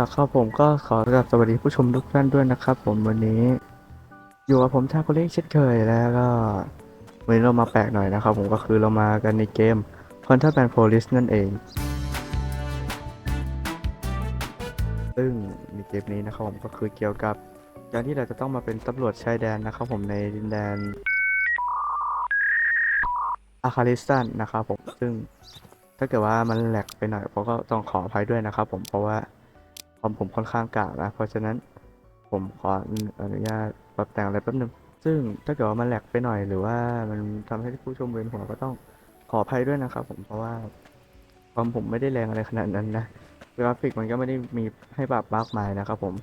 ล่ะครับผมก็ขอกราบสวัสดีผู้ชมทุกท่านด้วยนะครับ ผมวันนี้ อยู่กับผมทาโกเล็กเช่นเคยแล้วก็วันนี้เรามาแปลกหน่อยนะครับ ผมก็คือเรามากันในเกม Contraband Police นั่นเอง ซึ่งในเกมนี้นะครับผมก็คือเกี่ยวกับการที่เราจะต้องมาเป็นตำรวจชายแดนนะครับ ผมในดินแดนอาคาริสตันนะครับผมซึ่งถ้าเกิดว่ามันแหลกไปหน่อยผมก็ต้องขออภัยด้วยนะครับผมเพราะว่า คอมผมค่อนข้างกากนะ เพราะฉะนั้นผมขออนุญาตปรับแต่งอะไรแป๊บนึง ซึ่งถ้าเกิดว่ามันแหลกไปหน่อยหรือว่ามันทำให้ผู้ชมเวียนหัวก็ต้องขออภัยด้วยนะครับผมเพราะว่าคอมผมไม่ได้แรงอะไรขนาดนั้นนะกราฟิกมันก็ไม่ได้มีให้ปรับมากมายนะครับผม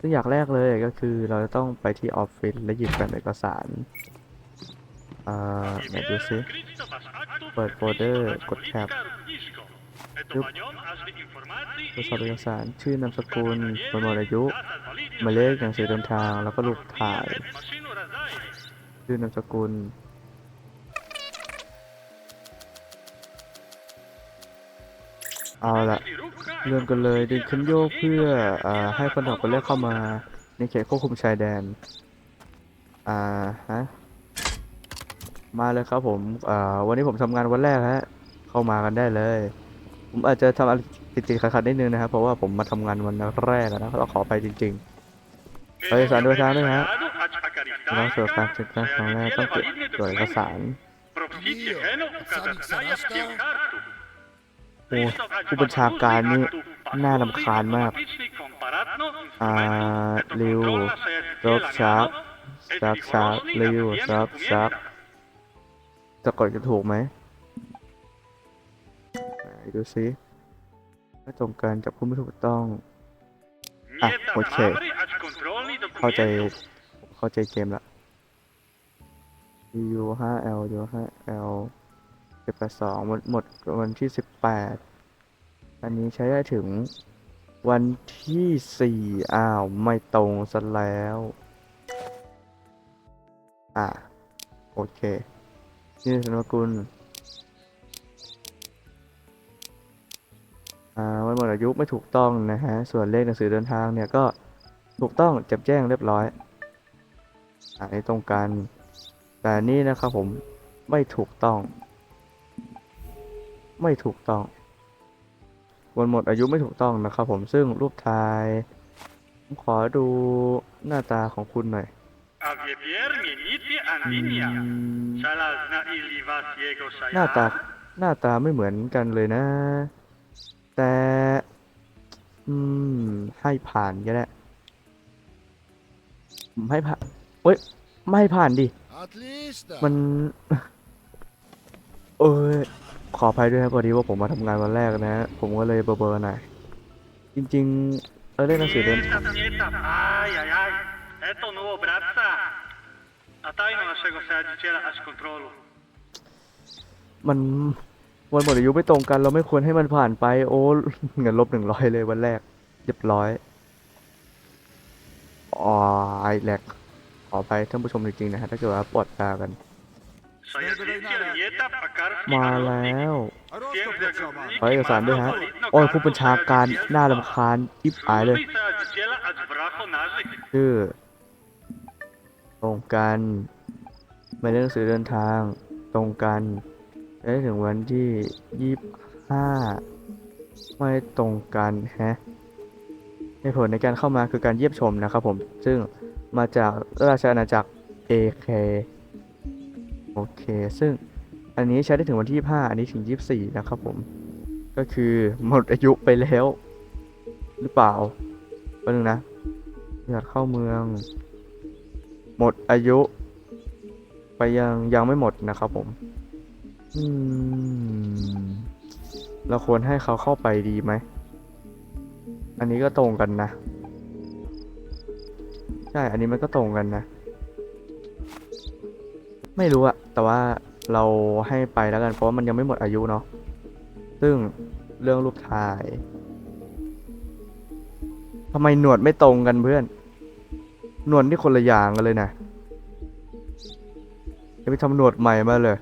ซึ่งอย่างแรกเลยก็คือเราจะต้องไปที่ออฟฟิศและหยิบแผ่นเอกสารอ่าไหนดูซิเปิดโฟลเดอร์กดแท็บ บรวจสอบเอกสารชื่อนามสกุลวันหมดอายุหมายเลขหนังสือเดินทาง แล้วก็รูปถ่าย ชื่อนามสกุลเอาละเริ่มกันเลยดึงขึ้นโยกเพื่ออให้คนออกคนแรกเข้ามาในเขตควบคุมชายแดน อ่าฮะ มาเลยครับผม อ่า วันนี้ผมทำงานวันแรกฮะ เข้ามากันได้เลย ผมอาจจะทำอะไรติดๆขัดๆนิดนึงนะครับ เพราะว่าผมมาทำงานวันแรกอะนะเราขอไปจริงๆเอกสารเดินทางด้วยฮะเราเสิร์ฟการจัดการครั้งแรกต้องเก็บตรวจเอกสารโอ้ผู้บัญชาการนี่น่ารำคาญมาก อ่าริวรบชาร์กชาร์กชาร์กริวชาร์กชาร์กจะกดจะถูกไหมไหน ดูซิไม่ตรงกันจับผู้ไม่ถูกต้อง อะโอเค เข้าใจ เข้าใจเกมละ U 5 L U 5 L สิบแปดสองหมดหมดวันที่สิบแปดอันนี้ใช้ได้ถึงวันที่สี่อ้าว ไม่ตรงซะแล้ว อะ โอเค นี่สนกุล วันหมดอายุไม่ถูกต้องนะฮะ ส่วนเลขหนังสือเดินทางเนี่ยก็ถูกต้องจับแจ้งเรียบร้อยอ่านี้ตรงกัน แต่อันนี่นะครับผมไม่ถูกต้อง ไม่ถูกต้อง วันหมดอายุไม่ถูกต้องนะครับผมซึ่งรูปถ่ายผมขอดูหน้าตาของคุณหน่อยอืมหน้าตาหน้าตาไม่เหมือนกันเลยนะ แต่ อืม ให้ผ่านก็ได้ผมให้ผ่านเอ้ย ไม่ให้ผ่านดิ มัน เออขออภัยด้วยนะพอดีว่าผมมาทำงานวันแรกนะ ผมก็เลยเบอร์ๆหน่อย จริง ๆ เออเล่นหนังสือเดิน Ai, ai, ai. Eto nuovo, brazza. A taj non lasciamo se agicela a controllo. มัน วันหมดอายุไม่ตรงกันเราไม่ควรให้มันผ่านไป โอ้เงินลบหนึ่งร้อยเลยวันแรกเรียบร้อยอ๋อไอแหลกขอไปท่านผู้ชมจริงๆนะฮะถ้าเกิดว่าปวดตากัน Sai agicela nieta a carti มาแล้ว Sempre ขอเอกสารด้วยฮะโอ้ยผู้บัญชาการน่ารำคาญอิบอายเลย Sa agicela a zbracho nazik. ชื่อตรงกันหมายเลขหนังสือเดินทางตรงกัน ได้ถึงวันที่ยี่ห้าไม่ตรงกันฮะเหตุผลในการเข้ามาคือการเยี่ยมชมนะครับผม ซึ่งมาจากราชอาณาจักร AK โอเค ซึ่งอันนี้ใช้ได้ถึงวันที่ 25 อันนี้ถึง 24 นะครับผม ก็คือหมดอายุไปแล้ว หรือเปล่าแป๊บนึงนะอยากเข้าเมือง หมดอายุ ไปยังยังไม่หมดนะครับผม อืม เราควรให้เขาเข้าไปดีไหม อันนี้ก็ตรงกันนะ ใช่ อันนี้มันก็ตรงกันนะ ไม่รู้อะแต่ว่าเราให้ไปแล้วกัน เพราะมันยังไม่หมดอายุเนาะ ซึ่งเรื่องรูปถ่ายทำไมหนวดไม่ตรงกันเพื่อน หนวดนี่คนละอย่างกันเลยนะจะไปทำหนวดใหม่มาเลย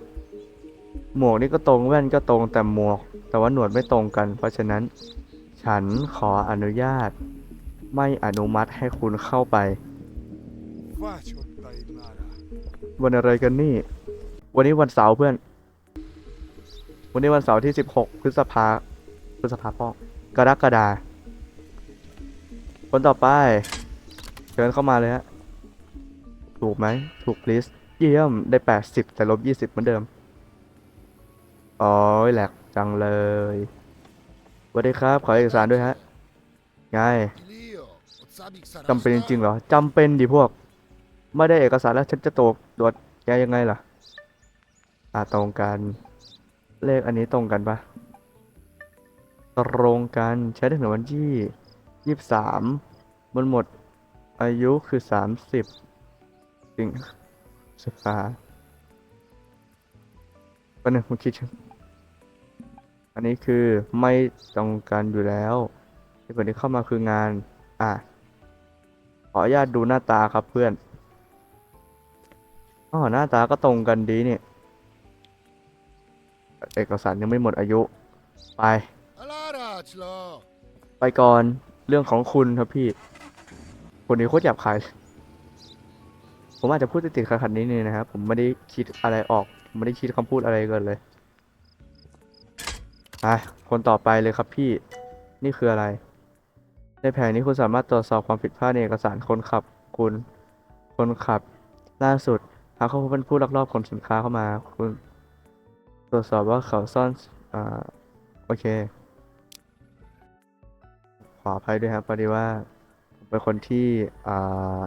หมวกนี่ก็ตรงแว่นก็ตรงแต่หมวก แต่ว่าหนวดไม่ตรงกัน เพราะฉะนั้น ฉันขออนุญาต ไม่อนุมัติให้คุณเข้าไป วันอะไรกันนี่ วันนี้วันเสาร์เพื่อน วันนี้วันเสาร์ที่ 16 พฤษภาพฤษภาปองกรกฎาคนต่อไป เชิญเข้ามาเลยฮะ ถูกไหม ถูกลิสเยี่ยมได้ 80 แต่ลบ 20 เหมือนเดิม อ๋อแหลกจังเลยสวัสดีครับ ขอเอกสารด้วยฮะไงจำเป็นจริงๆเหรอจำเป็นดิพวก ไม่ได้เอกสารแล้วฉันจะตรวจตรวจแกยังไงล่ะอ่าตรงกัน เลขอันนี้ตรงกันปะตรงกันใช้ได้ถึงวันที่ยี่สิบสามมันหมดอายุคือสามสิบสิงสิบาปันหนึ่งผมคิด อันนี้คือไม่ตรงกันอยู่แล้วที่ผลที่เข้ามาคืองาน อะ ขออนุญาตดูหน้าตาครับเพื่อนอ๋อหน้าตาก็ตรงกันดีนี่เอกสารยังไม่หมดอายุ ไป ไปก่อนเรื่องของคุณครับพี่ คนนี้โคตรหยาบคายผมอาจจะพูดติดๆขัดๆนิดนึงนะครับ ผมไม่ได้คิดอะไรออก ไม่ได้คิดคำพูดอะไรกินเลย อะคนต่อไปเลยครับพี่ นี่คืออะไร ในแผนนี้คุณสามารถตรวจสอบความผิดพลาดในเอกสารคนขับคุณ คนขับ ล่าสุดหากเขาพบเป็นผู้ลักลอบขนสินค้าเข้ามา คุณ ตรวจสอบว่าเขาซ่อนอ่าโอเค ขออภัยด้วยครับพอดีว่าผมเป็นคนที่อ่า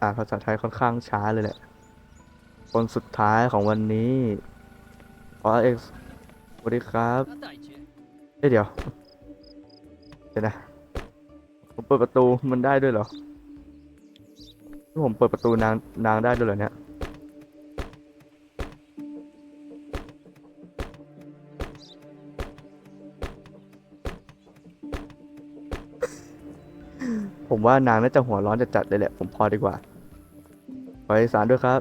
อ่านภาษาไทยค่อนข้างช้าเลยแหละ คนสุดท้ายของวันนี้ อเอ็กสวัสดีครับเอ้ยเดี๋ยว เดี๋ยวนะ ผมเปิดประตูมันได้ด้วยเหรอนี่ผมเปิดประตูนางนางได้ด้วยเหรอเนี่ยผมว่านางน่าจะหัวร้อนจัดๆเลยแหละ ผมพอดีกว่าขอเอกสารด้วยครับ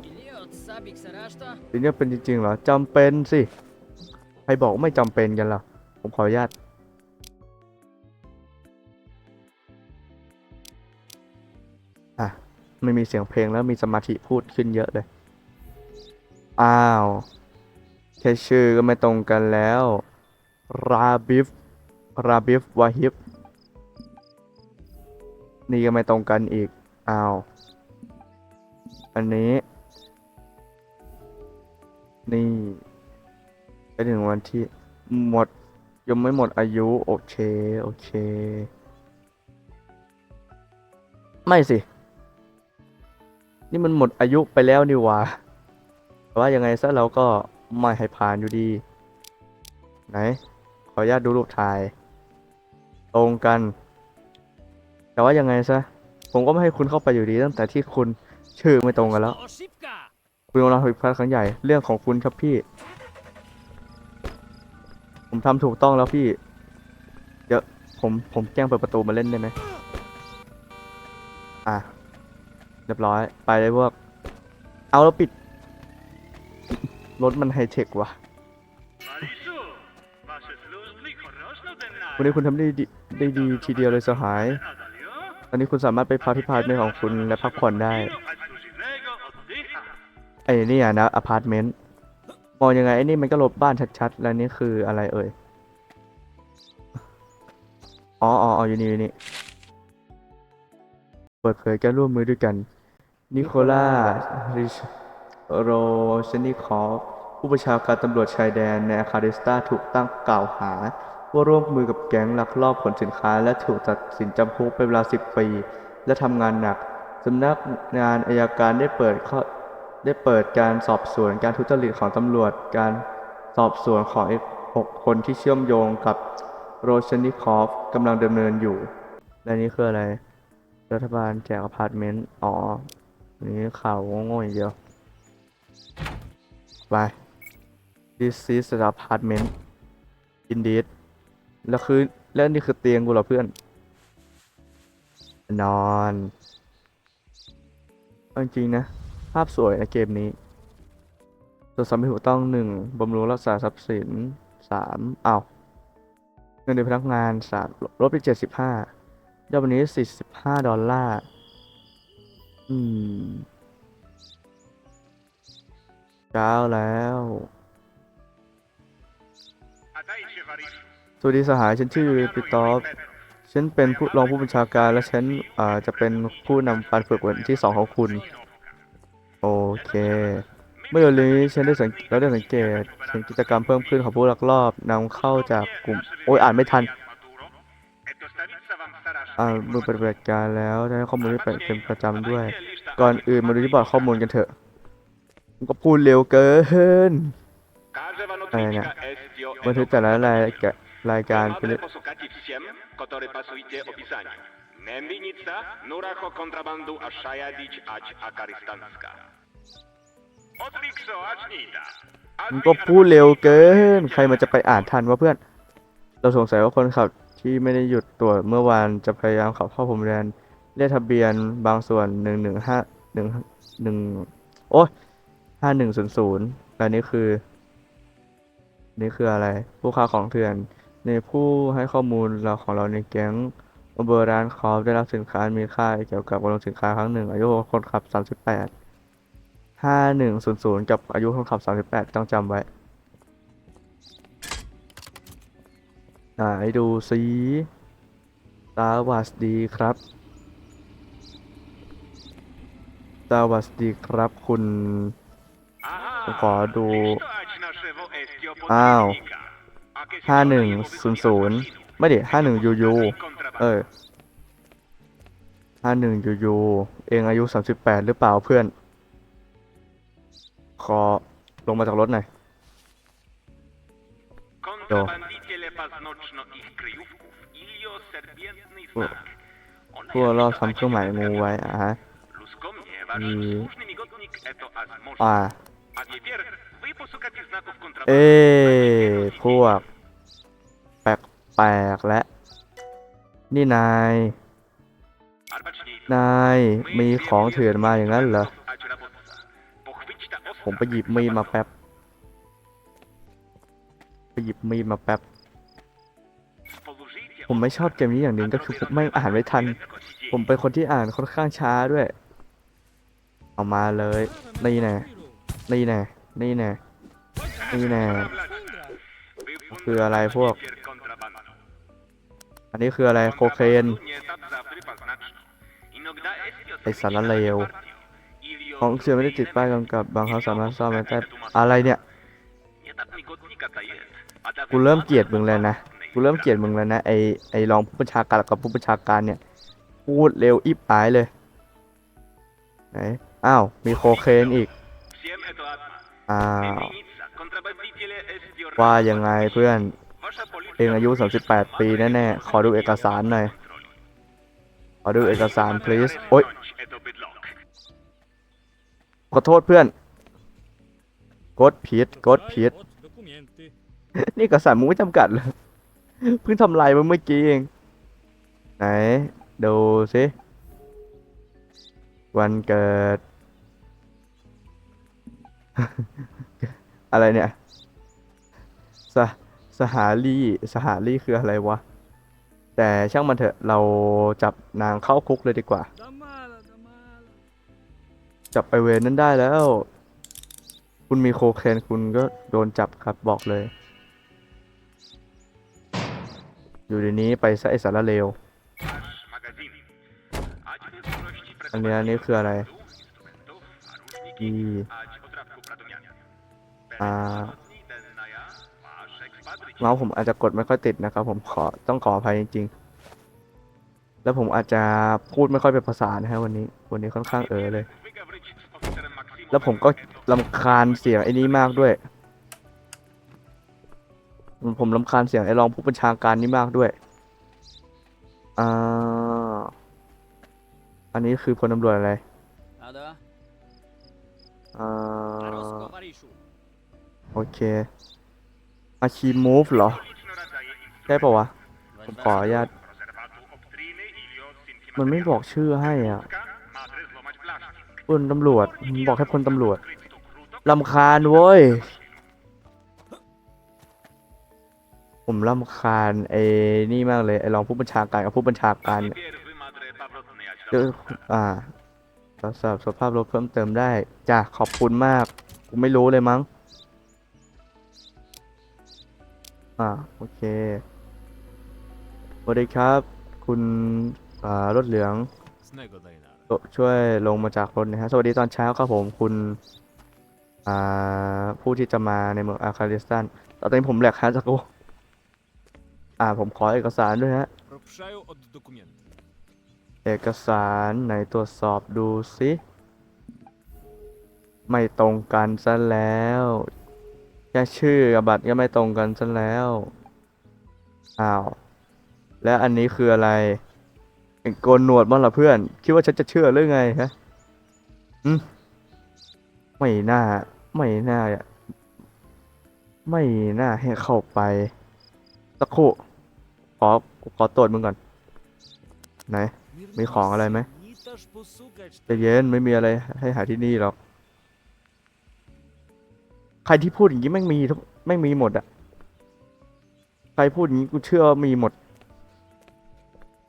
สิ่งนี้เป็นจริงๆเหรอจำเป็นสิ ใครบอกไม่จำเป็นกันล่ะ ผมขออนุญาตอะไม่มีเสียงเพลงแล้วมีสมาธิพูดขึ้นเยอะเลย อ้าวแค่ชื่อก็ไม่ตรงกันแล้ว ราบิฟ ราบิฟวาฮิบนี่ก็ไม่ตรงกันอีก อ้าว อันนี้ นี่ไปถึงวันที่หมดยังไม่หมดอายุ โอเค โอเค ไม่สิ นี่มันหมดอายุไปแล้วนี่ว่าแต่ว่ายังไงซะเราก็ไม่ให้ผ่านอยู่ดี ไหน ขออนุญาตดูรูปถ่าย ตรงกัน แต่ว่ายังไงซะ ผมก็ไม่ให้คุณเข้าไปอยู่ดีตั้งแต่ที่คุณชื่อไม่ตรงกันแล้ว คุณกำลังถูกพัดครั้งใหญ่ เรื่องของคุณครับพี่ ผมทำถูกต้องแล้วพี่ เดี๋ยวผมผมแกล้งเปิดประตูมาเล่นได้ไหมอะ เรียบร้อย ไปเลยพวก เอาแล้วปิด รถมันไฮเทควะ่ะวันนี้คุณทำได้ดีได้ดีทีเดียวเลยสหาย ตอนนี้คุณสามารถไปพักที่พาร์ทเนของคุณและพักผ่อนได้ ไอ้นี่อะนะอพาร์ตเมนต์มองยังไงไอ้นี่มันก็ลบบ้านชัดๆ แล้วนี่คืออะไรเอ่ย อ๋ออ๋ออ๋ออยู่นี่อยู่นี่ เปิดเผยการร่วมมือด้วยกัน นิโคล่าริชโรชนิคอฟผู้ประชาการตำรวจชายแดนในอาคาริสตาถูกตั้งกล่าวหา ว่าร่วมมือกับแก๊งลักลอบขนสินค้า และถูกตัดสินจำคุกเป็นเวลา10ปี และทำงานหนักสำนักงานอายการได้เปิดข้อ ได้เปิดการสอบสวนการทุจริตของตำรวจ การสอบสวนของอีกหกคนที่เชื่อมโยงกับโรชนิคอฟกำลังดำเนินอยู่ และนี่คืออะไร รัฐบาลแจกอพาร์ตเมนต์ อ๋อ นี่ข่าวโง่ๆอย่างเดียว ไป This is the apartment indeed แล้วคือ แล้วนี่คือเตียงกูเหรอเพื่อน นอน จริงๆนะ ภาพสวยในเกมนี้ตรวจสอบให้ถูกต้อง 1. บำรุงรักษาทรัพย์สิน 3. เอาเงินเดือนพนักงาน 3 ลบไป75 ยอดวันนี้ 45 ดอลลาร์ อืมเช้าแล้ว สวัสดีสหาย ฉันชื่อปิตอฟฉันเป็นผู้รองผู้บัญชาการและฉันจะเป็นผู้นำการฝึกวันที่ 2 ของคุณ อเค เมื่อเร็วนี้ฉันได้สังเราได้สังเกตเห็นกิจกรรมเพิ่มขึ้นของผู้ลักลอบนำเข้าจากกลุ่ม โอ้ยอ่านไม่ทัน อ่ามือปฏิบัติการแล้วได้ข้อมูลที่เป็นประจำด้วย ก่อนอื่นมาดูที่บอร์ดข้อมูลกันเถอะก็พูดเร็วเกินอะไรเนี่ยบันทึกแต่ละรายรายการเป็น Nemvinica, Nuracho kontrabandu, a Šajadić, ać Akaristanska. มันก็พูดเร็วเกิน ใครมันจะไปอ่านทันวะเพื่อน เราสงสัยว่าคนขับที่ไม่ได้หยุดตรวจเมื่อวานจะพยายามขับเข้าพรมแดนเลขทะเบียนบางส่วนหนึ่งหนึ่งห้าหนึ่งหนึ่งโอ้ยห้าหนึ่งศูนย์ศูนย์และนี่คือ นี่คืออะไร ผู้ค้าของเถื่อน ในผู้ให้ข้อมูลเราของเราในแก๊งเบอร์ร้านคอฟได้รับสินค้ามีค่าเกี่ยวกับการลงสินค้าครั้งหนึ่ง อายุคนขับสามสิบแปด ห้าหนึ่งศูนย์ศูนย์กับอายุคนขับสามสิบแปดต้องจำไว้ ไหนดูซิสวัสดีครับสวัสดีครับคุณ ผมขอดู อ้าวห้าหนึ่งศูนย์ศูนย์ไม่ดิห้าหนึ่งยูยูเออห้าหนึ่งยูยูเองอายุสามสิบแปดหรือเปล่าเพื่อน ขอลงมาจากรถหน่อย Kontrabandicie paznocno ich kryjówków. Ilio serbientny znak. Ona พวก jak เรา widać ทำเครื่องหมายงูไว้อะฮะ Luskomnie wasz Mm. słuszny migodnik Eto Azmosz. อ่า A wiewier, wy poszukacie znaków เอ้ kontrabandy. พวก แปลกๆและ นี่นาย นายมีของเถื่อนมาอย่างนั้นเหรอ ผมไปหยิบมีมาแป๊บ ไปหยิบมีมาแป๊บ ผมไม่ชอบเกมนี้อย่างหนึ่งก็คือผมไม่อ่านไม่ทัน ผมเป็นคนที่อ่านค่อนข้างช้าด้วย เอามาเลย นี่แน่นี่แน่นี่แน่นี่แน่คืออะไรพวก อันนี้คืออะไรโคเคนไอสาระเลว ของเชื่อไม่ได้ติดป้ายกำกับบางครั้งสามารถซ่อมได้แต่อะไรเนี่ย กูเริ่มเกลียดมึงแล้วนะ กูเริ่มเกลียดมึงแล้วนะไอไอรองผู้บัญชาการกับผู้บัญชาการเนี่ย พูดเร็วอิบหายเลย ไหน อ้าว มีโคเคนอีก อ้าว ว่ายังไงเพื่อน เองอายุ 38 ปีแน่ๆ ขอดูเอกสารหน่อย ขอดูเอกสาร please โอ๊ย ขอโทษเพื่อน กดผิดกดผิด นี่เอกสารมึงไม่จำกัดเลยเพิ่งทำลายมาเมื่อกี้เอง ไหน ดูสิ วันเกิด อะไรเนี่ยสสหารีสหารีคืออะไรวะ แต่ช่างมันเถอะเราจับนางเข้าคุกเลยดีกว่า จับไปเวรนั้นได้แล้ว คุณมีโคเคนคุณก็โดนจับครับบอกเลย อยู่ในนี้ไปซะไอสารเลวอันนี้อันนี้คืออะไรอีอ่าเมาส์ผมอาจจะกดไม่ค่อยติดนะครับ ผมขอต้องขออภัยจริง ๆ แล้วผมอาจจะพูดไม่ค่อยเป็นภาษานะฮะวันนี้ วันนี้ค่อนข้างเออเลย แล้วผมก็ลำคาญเสียงไอ้นี้มากด้วย ผมลำคาญเสียงไอ้รองผู้บัญชาการนี้มากด้วย อ่า อันนี้คือพลตำรวจอะไร อ่า โอเค อาชีมูฟเหรอใช่ปะวะ ผมขออนุญาต มันไม่บอกชื่อให้อะ คุณตำรวจ บอกแค่คุณตำรวจลำคาญเว้ย ผมลำคาญไอ้นี่มากเลยไอ้รองผู้บัญชาการกับผู้บัญชาการเจออ่าตรวจสอบสภาพรถเพิ่มเติมได้จ้ะขอบคุณมากกูไม่รู้เลยมั้ง อ่าโอเคสวัสดีครับ คุณอ่ารถเหลือง ช่วยลงมาจากรถนะฮะ สวัสดีตอนเช้าครับผมคุณ อ่า ผู้ที่จะมาในเมืองอาคาลิสตันตอนนี้ผมแหลกฮะจักรูอ่า ผมขอเอกสารด้วยฮะ เอกสารไหนตรวจสอบดูสิไม่ตรงกันซะแล้วแค่ชื่อกับบัตรก็ไม่ตรงกันซะแล้ว อ้าว และอันนี้คืออะไร โกนหนวดบ้างเหรอเพื่อน คิดว่าฉันจะเชื่อหรือไงฮะอืมไม่น่า ไม่น่าไม่น่าให้เข้าไปสักครู่ขอขอตรวจมึงก่อน ไหน มีของอะไรไหมใจะเย็นไม่มีอะไรให้หาที่นี่หรอก ใครที่พูดอย่างนี้แม่งมีทุกแม่งมีหมดอะใครพูดอย่างนี้กูเชื่อมีหมด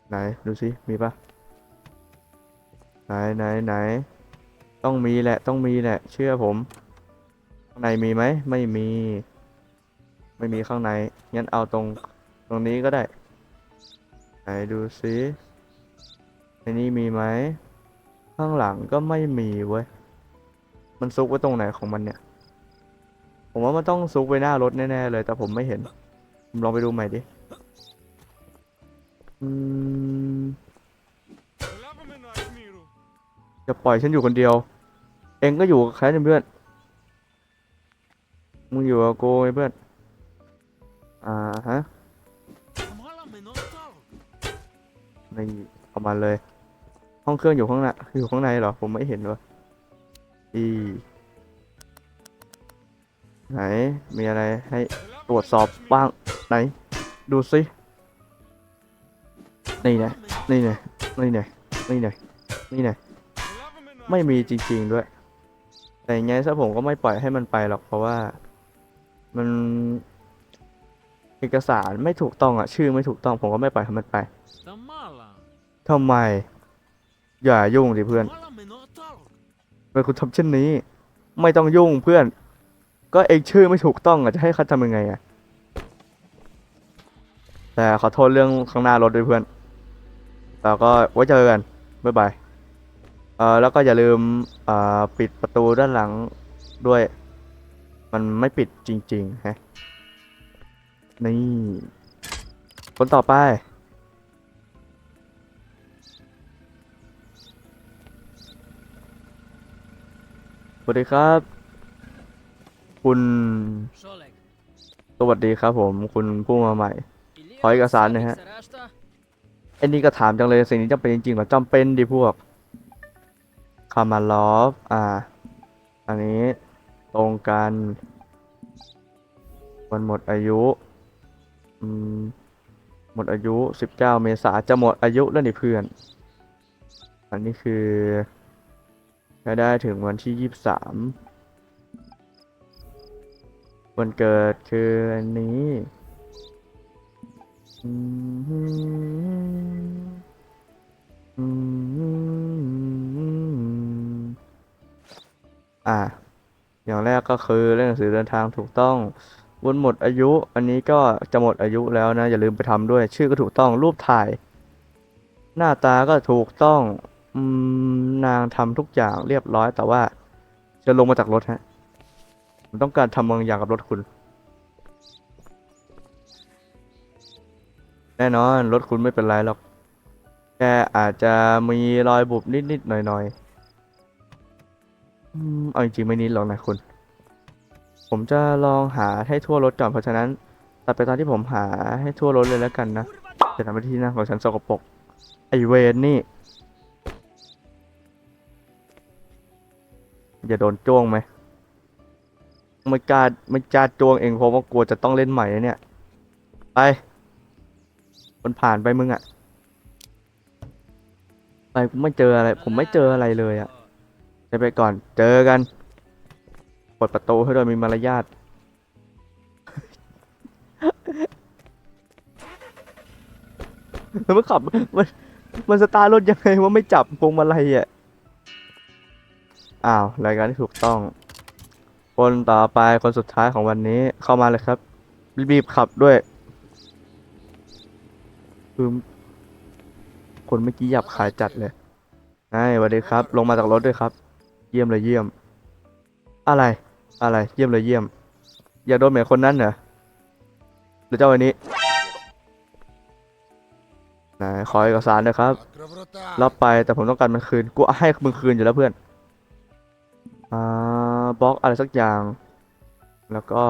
ไหน ดูสิ มีปะไหนไหนไหน ต้องมีแหละ ต้องมีแหละ เชื่อผม ข้างในมีไหม ไม่มี ไม่มีข้างใน งั้นเอาตรง ตรงนี้ก็ได้ ไหนดูสิในนี้มีไหม ข้างหลังก็ไม่มีเว้ย มันซุกไว้ตรงไหนของมันเนี่ย ผมว่ามันต้องซุกไว้หน้ารถแน่ๆเลย แต่ผมไม่เห็น ผมลองไปดูใหม่ดิ จะปล่อยฉันอยู่คนเดียว เองก็อยู่กับใครเนี่ยเพื่อน มึงอยู่กับกูไงเพื่อน อ่าฮะ Malamy no tak. นี่เอามาเลย ห้องเครื่องอยู่ข้างหน้าอยู่ข้างในเหรอ ผมไม่เห็นวะอีไหน มีอะไรให้ตรวจสอบบ้าง ไหน ดูสิ นี่ไงนี่ไงนี่ไงนี่ไงนี่ไง Plawamy na ไม่มีจริง ๆด้วย แต่ยังไงซะผมก็ไม่ปล่อยให้มันไปหรอกเพราะว่ามันเอกสารไม่ถูกต้องอะ ชื่อไม่ถูกต้องผมก็ไม่ปล่อยให้มันไปทำไม อย่ายุ่งสิเพื่อน Malamy no tak. เป็นคุณทำเช่นนี้ ไม่ต้องยุ่งเพื่อน ก็เองชื่อไม่ถูกต้องอะจะให้เขาทำยังไงอะแต่ขอโทษเรื่องข้างหน้ารถด้วยเพื่อน แล้วก็ไว้เจอกันบ๊ายบายเอ่อแล้วก็อย่าลืมเอ่อปิดประตูด้านหลังด้วย มันไม่ปิดจริงๆฮะนี่คนต่อไป สวัสดีครับ คุณ Szolek. สวัสดีครับผม คุณผู้มาใหม่ Ili Chodź, Gazany, Sabik he. se reszta? ไอ้นี่ก็ถามจังเลยสิ่งนี้จำเป็นจริงๆหรอจำเป็นดิพวกคามาลอฟอ่า อันนี้ตรงกันวันหมดอายุอืมหมดอายุ 19 เมษาจะหมดอายุแล้วนี่เพื่อน อันนี้คือใช้ได้ถึงวันที่ 23 วันเกิดคืออันนี้ อืมอืมอะอย่างแรกก็คือเรื่องหนังสือเดินทางถูกต้องวันหมดอายุ อันนี้ก็จะหมดอายุแล้วนะ อย่าลืมไปทำด้วย ชื่อก็ถูกต้องรูปถ่าย หน้าตาก็ถูกต้องอืมนางทำทุกอย่างเรียบร้อยแต่ว่า จะลงมาจากรถฮะผมต้องการทำบางอย่างกับรถคุณ แน่นอนรถคุณไม่เป็นไรหรอก แค่อาจจะมีรอยบุบนิดๆหน่อยๆอืมเอาจริงๆไม่นิดหรอกนะคุณ ผมจะลองหาให้ทั่วรถก่อนเพราะฉะนั้นตัดไปตอนที่ผมหาให้ทั่วรถเลยแล้วกันนะจะทำให้ที่นั่งของฉันสกปรกไอเวนนี่อย่าโดนจ้วงไหมไม่กล้าไม่กล้าจ้วงเองเพราะว่ากลัวจะต้องเล่นใหม่เนี่ย ไป มันผ่านไปมึงอะไปกูไม่เจออะไร ผมไม่เจออะไรเลยอะไปไปก่อน เจอกันเปิดประตูให้โดยมีมารยาทแล้วมันขับมันมันสตาร์รถยังไงว่าไม่จับพวงมาลัยอะ อ้าว รายการที่ถูกต้อง คนต่อไปคนสุดท้ายของวันนี้เข้ามาเลยครับ รีบขับด้วย คือคนเมื่อกี้หยับขายจัดเลยไอ้สวัสดีครับ ลงมาจากรถด้วยครับ เยี่ยมเลยเยี่ยม อะไร อะไร เยี่ยมเลยเยี่ยม อย่าโดนเหมือนคนนั้นเหรอหรือเจ้าวันนี้นายขอเอกสารนะครับ รับไปแต่ผมต้องการมันคืน กูให้มึงคืนอยู่แล้วเพื่อน อ่าบล็อกอะไรสักอย่าง แล้วก็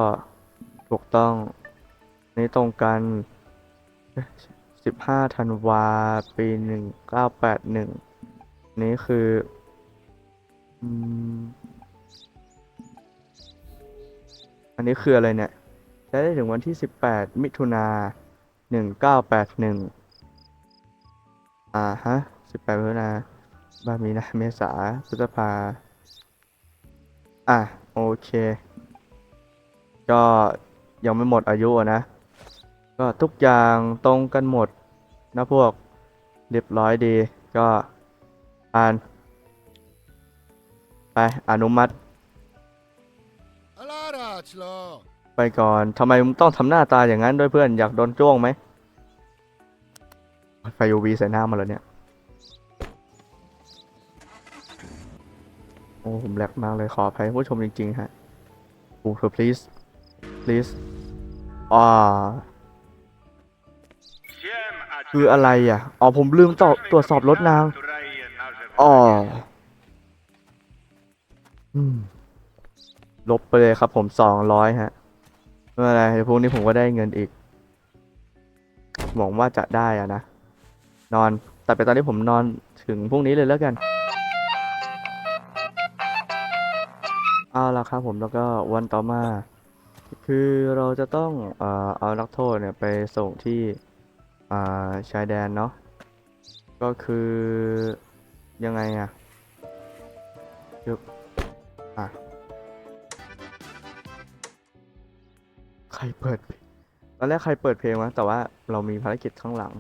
ถูกต้อง นี่ตรงกัน สิบห้าธันวา ปีหนึ่งเก้าแปดหนึ่งนี่คือออันนี้คืออะไรเนี่ย ใช้ได้ถึงวันที่สิบแปดมิถุนาหนึ่งเก้าแปดหนึ่งอ่าฮะสิบแปดมิถุนาบามีนาเมษาพฤษภา อะ โอเค ก็ยังไม่หมดอายุนะ ก็ทุกอย่างตรงกันหมดนะพวกเรียบร้อยดีก็อ่าน ไปอนุมัติ ไปก่อนทำไมมึงต้องทำหน้าตาอย่างนั้นด้วยเพื่อนอยากโดนจ้วงไหมไฟ UV ใส่หน้ามาแล้วเนี่ย โอ้ ผมแลกมากเลยขออภัยผู้ชมจริง ๆ ฮะโอ้เธอ please please อ่า คืออะไรอะ อ๋อผมลืมตรวจตรวจสอบรถนาง อ๋อลบไปเลยครับผมสองร้อยฮะไม่เป็นไรเดี๋ยวพรุ่งนี้ผมก็ได้เงินอีกหวังว่าจะได้อะนะ นอน แต่ไปตอนนี้ผมนอนถึงพรุ่งนี้เลยแล้วกัน เอาละครับผมแล้วก็วันต่อมา คือเราจะต้อง เอ่อ เอานักโทษเนี่ยไปส่งที่ ชายแดนเนาะก็คือยังไงอะยึบอะใครเปิดเพลงตอนแรกใครเปิดเพลงวะแต่ว่าเรามีภารกิจข้างหลัง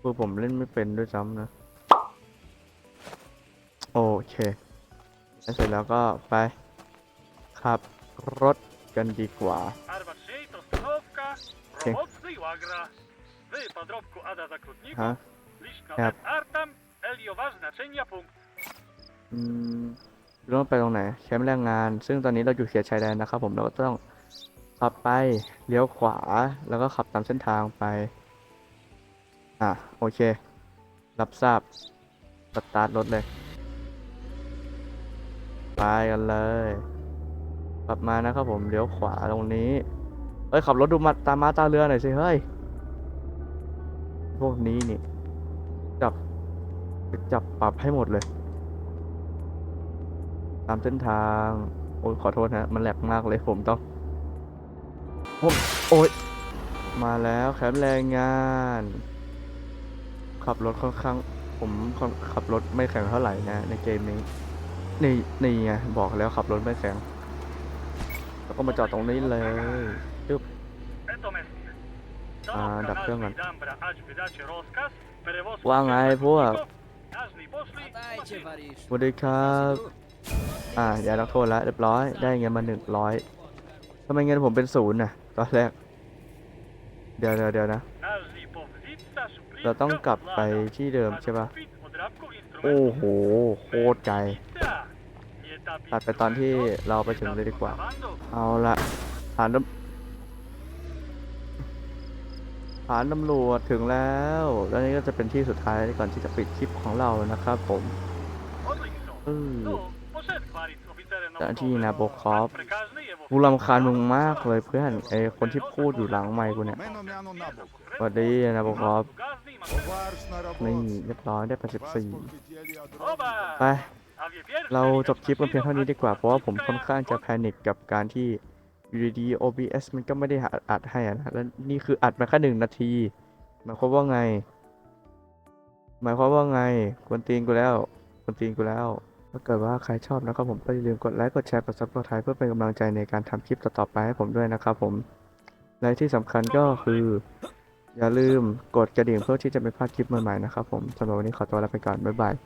คือผมเล่นไม่เป็นด้วยซ้ำนะ โอเคแล้วเสร็จแล้วก็ไปขับรถกันดีกว่า Armaczniej to stanowka, Okej. Robocny Łagra. Wy, podrobku Ada Zakrutników, ฮะ Liśno Yep. et Artam, Eliowa znaczenia punkt. อืมเราต้องไปตรงไหนแคมป์แรงงาน ซึ่งตอนนี้เราอยู่เขตชายแดนนะครับผมเราก็ต้องขับไปเลี้ยวขวาแล้วก็ขับตามเส้นทางไป อะโอเค รับทราบสตาร์ทรถเลย ไปกันเลยขับมานะครับผมเลี้ยวขวาตรงนี้เอ้ยขับรถดูมาตามมาตาเรือหน่อยสิเฮ้ย พวกนี้นี่ จับจับปรับให้หมดเลย ตามเส้นทาง โอ้ยขอโทษนะ มันแหลกมากเลยผมต้องผมโอ้ย มาแล้วแคมป์แรงงาน ขับรถค่อนข้าง ผมขับรถไม่แข็งเท่าไหร่นะ ในเกมนี้ นี่นี่ไงบอกแล้วขับรถไม่แข็งแล้วก็มาจอดตรงนี้เลยจึ๊บ Eto mesje. อ่าดับเครื่องก่อนว่าไงพวกสวัสดีครับ อ่าอย่ารับโทษละเรียบร้อย ได้เงินมาหนึ่งร้อยทำไมเงินผมเป็นศูนย์น่ะตอนแรก เดี๋ยวเดี๋ยวนะ เราต้องกลับไปที่เดิมใช่ปะโอ้โห โคตรไกลตัดไปตอนที่เราไปถึงเลยดีกว่า เอาละผ่านแล้ว ฐานตำรวจถึงแล้ว แล้วนี่ก็จะเป็นที่สุดท้ายก่อนที่จะปิดคลิปของเรานะครับผม Odlično. เออ No, poszedł chwalić oficerem เจ้านที่นาโบคอฟกูรำคาญมึงมากเลยเพื่อนไอคนที่พูดอยู่หลังไมค์กูเนี่ยสวัสดีนะบคอฟนี่เรียบร้อยได้84ไปเราจบคลิปกันเพียงเท่านี้ดีกว่าเพราะว่าผมค่อนข้างจะแพนิคกับการที่ อยู่ดีๆ OBS มันก็ไม่ได้อัดให้นะแล้วนี่คืออัดมาแค่หนึ่งนาที หมายความว่าไง หมายความว่าไงกวนตีนกูแล้วกวนตีนกูแล้วถ้าเกิดว่าใครชอบนะครับผมก็อย่าลืมกดไลค์กดแชร์กด subscribe เพื่อเป็นกำลังใจในการทำคลิปต่อๆไปให้ผมด้วยนะครับผมและที่สำคัญก็คือ อย่าลืมกดกระดิ่งเพื่อที่จะไม่พลาดคลิปใหม่ๆนะครับผมสำหรับวันนี้ขอตัวลาไปก่อนบ๊ายบาย